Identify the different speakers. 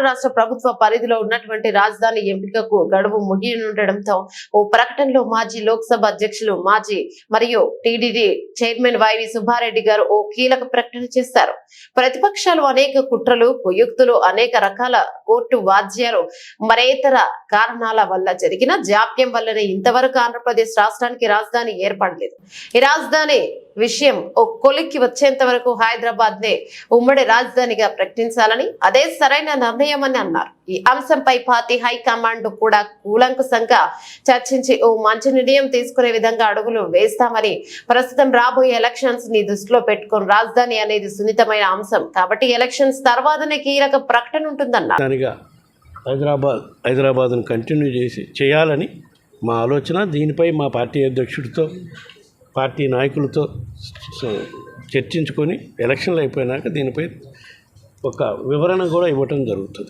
Speaker 1: రాష్ట్ర ప్రభుత్వ పరిధిలో ఉన్నటువంటి రాజధాని ఎంపికకు గడువు ముగియనుండటంతో ఓ ప్రకటనలో మాజీ లోక్సభ అధ్యక్షులు మాజీ మరియు టీడీడీ చైర్మన్ వైవి సుబ్బారెడ్డి గారు ఓ కీలక ప్రకటన చేశారు. ప్రతిపక్షాలు అనేక కుట్రలు కుయుక్తులు అనేక రకాల కోర్టు వాద్యాలు మరేతర కారణాల వల్ల జరిగిన జాప్యం వల్లనే ఇంతవరకు ఆంధ్రప్రదేశ్ రాష్ట్రానికి రాజధాని ఏర్పడలేదు. ఈ రాజధాని విషయం ఓ కొలిక్కి వచ్చేంత వరకు హైదరాబాద్ నే ఉమ్మడి రాజధానిగా ప్రకటించాలని అదే సరైన నిర్ణయం అని అన్నారు. ఈ అంశంపై పార్టీ హైకమాండ్ కూడా కూలంకుశంగా చర్చించి ఓ మంచి నిర్ణయం తీసుకునే విధంగా అడుగులు వేస్తామని ప్రస్తుతం రాబోయే ఎలక్షన్స్ని దృష్టిలో పెట్టుకుని రాజధాని అనేది సున్నితమైన అంశం. కాబట్టి ఎలక్షన్స్ తర్వాతనే కీలక ప్రకటన ఉంటుందన్నారు.
Speaker 2: హైదరాబాద్ హైదరాబాద్ను కంటిన్యూ చేసి చేయాలని మా ఆలోచన. దీనిపై మా పార్టీ అధ్యక్షుడితో పార్టీ నాయకులతో చర్చించుకొని ఎలక్షన్లు అయిపోయినాక దీనిపై ఒక వివరణ కూడా ఇవ్వటం జరుగుతుంది.